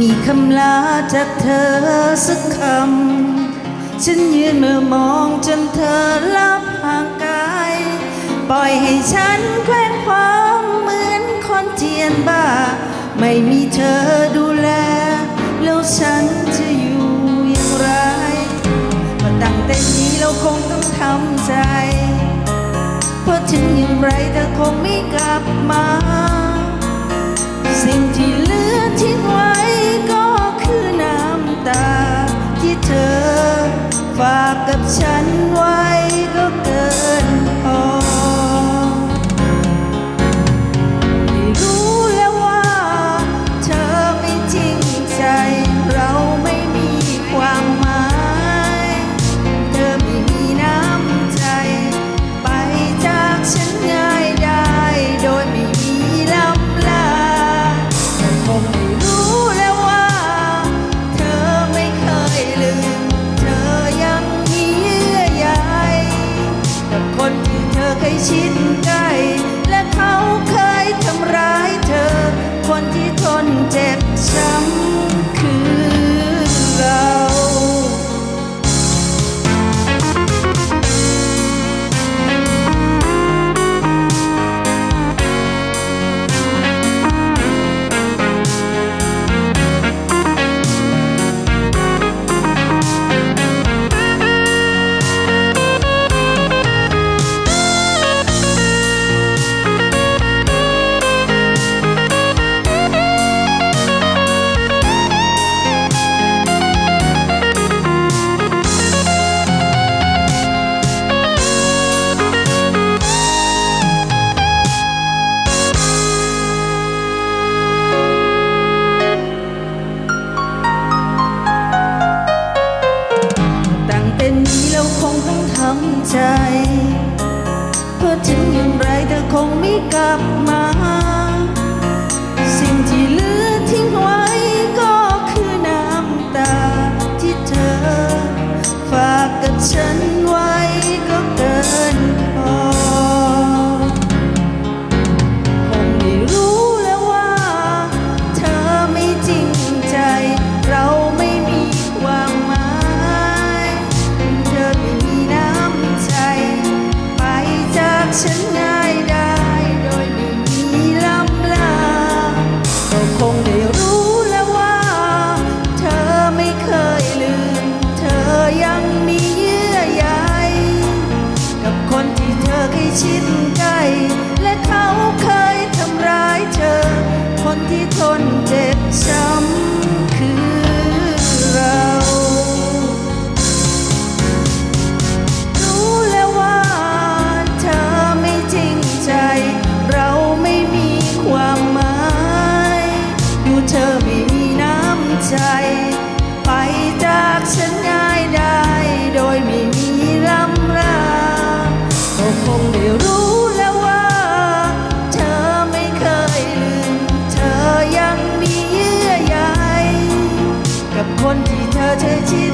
มีคำลาจากเธอสักคำ ฉันยืนมือมองจนเธอลับห่างไกลปล่อยให้ฉันแคว้งคว้างเหมือนคนเจียนบ้า ไม่มีเธอดูแล แล้วฉันจะอยู่อย่างไรว่าตั้งแต่นี้เราคงต้องทำใจ เพราะถึงอย่างไรเธอคงไม่กลับมา สิ่งที่เหลือทิ้งไว้ ฉันง่ายได้โดยไม่มีลำลาก็คงได้รู้แล้วว่า เธอไม่เคยลืม เธอยังมีเยื่อใยกับคนที่เธอเคยชิดใกล้และเขาเคยทำร้ายเธอ คนที่ทนเจ็บช้ำ ไปจากฉันง่ายได้โดยไม่มีรำราก็คงได้รู้แล้วว่า เธอไม่เคยลืม เธอยังมีเยื่อใยกับคนที่เธอเธอชี